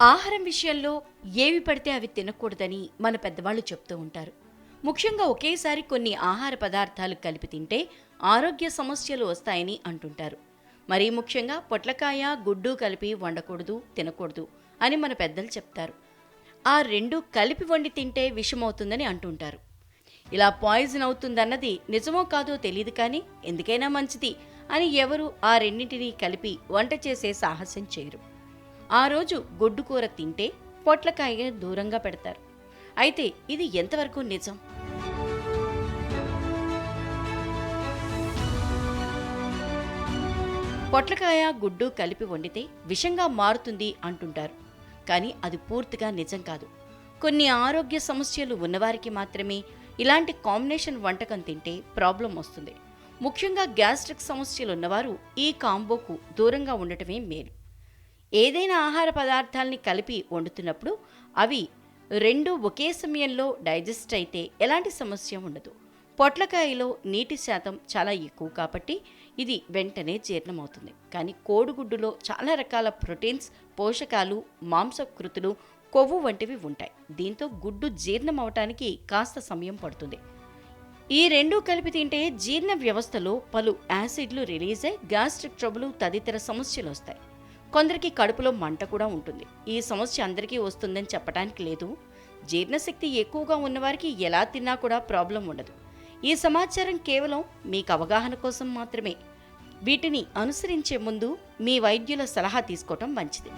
ఆహారం విషయంలో ఏవి పడితే అవి తినకూడదని మన పెద్దవాళ్ళు చెప్తూ ఉంటారు. ముఖ్యంగా ఒకేసారి కొన్ని ఆహార పదార్థాలు కలిపి తింటే ఆరోగ్య సమస్యలు వస్తాయని అంటుంటారు. మరీ ముఖ్యంగా పొట్లకాయ గుడ్డు కలిపి వండకూడదు తినకూడదు అని మన పెద్దలు చెప్తారు. ఆ రెండు కలిపి వండి తింటే విషమవుతుందని అంటుంటారు. ఇలా పాయిజన్ అవుతుందన్నది నిజమో కాదో తెలియదు కానీ ఎందుకైనా మంచిది అని ఎవరు ఆ రెండింటినీ కలిపి వంట చేసే సాహసం చేయరు. ఆ రోజు గొడ్డు కూర తింటే పొట్లకాయ దూరంగా పెడతారు. అయితే ఇది ఎంతవరకు నిజం? పొట్లకాయ గుడ్డు కలిపి వండితే విషంగా మారుతుంది అంటుంటారు. కానీ అది పూర్తిగా నిజం కాదు. కొన్ని ఆరోగ్య సమస్యలు ఉన్నవారికి మాత్రమే ఇలాంటి కాంబినేషన్ వంటకం తింటే ప్రాబ్లం వస్తుంది. ముఖ్యంగా గ్యాస్ట్రిక్ సమస్యలు ఉన్నవారు ఈ కాంబోకు దూరంగా ఉండటమే మేలు. ఏదైనా ఆహార పదార్థాల్ని కలిపి వండుతున్నప్పుడు అవి రెండు ఒకే సమయంలో డైజెస్ట్ అయితే ఎలాంటి సమస్య ఉండదు. పొట్లకాయలో నీటి శాతం చాలా ఎక్కువ కాబట్టి ఇది వెంటనే జీర్ణమవుతుంది. కానీ కోడిగుడ్డులో చాలా రకాల ప్రోటీన్స్ పోషకాలు మాంసకృతులు కొవ్వు వంటివి ఉంటాయి. దీంతో గుడ్డు జీర్ణం అవటానికి కాస్త సమయం పడుతుంది. ఈ రెండూ కలిపి తింటే జీర్ణ వ్యవస్థలో పలు యాసిడ్లు రిలీజ్ అయి గ్యాస్ట్రిక్ ట్రబుల్ తదితర సమస్యలు వస్తాయి. కొందరికి కడుపులో మంట కూడా ఉంటుంది. ఈ సమస్య అందరికీ వస్తుందని చెప్పడానికి లేదు. జీర్ణశక్తి ఎక్కువగా ఉన్నవారికి ఎలా తిన్నా కూడా ప్రాబ్లం ఉండదు. ఈ సమాచారం కేవలం మీకు అవగాహన కోసం మాత్రమే. వీటిని అనుసరించే ముందు మీ వైద్యుల సలహా తీసుకోవటం మంచిది.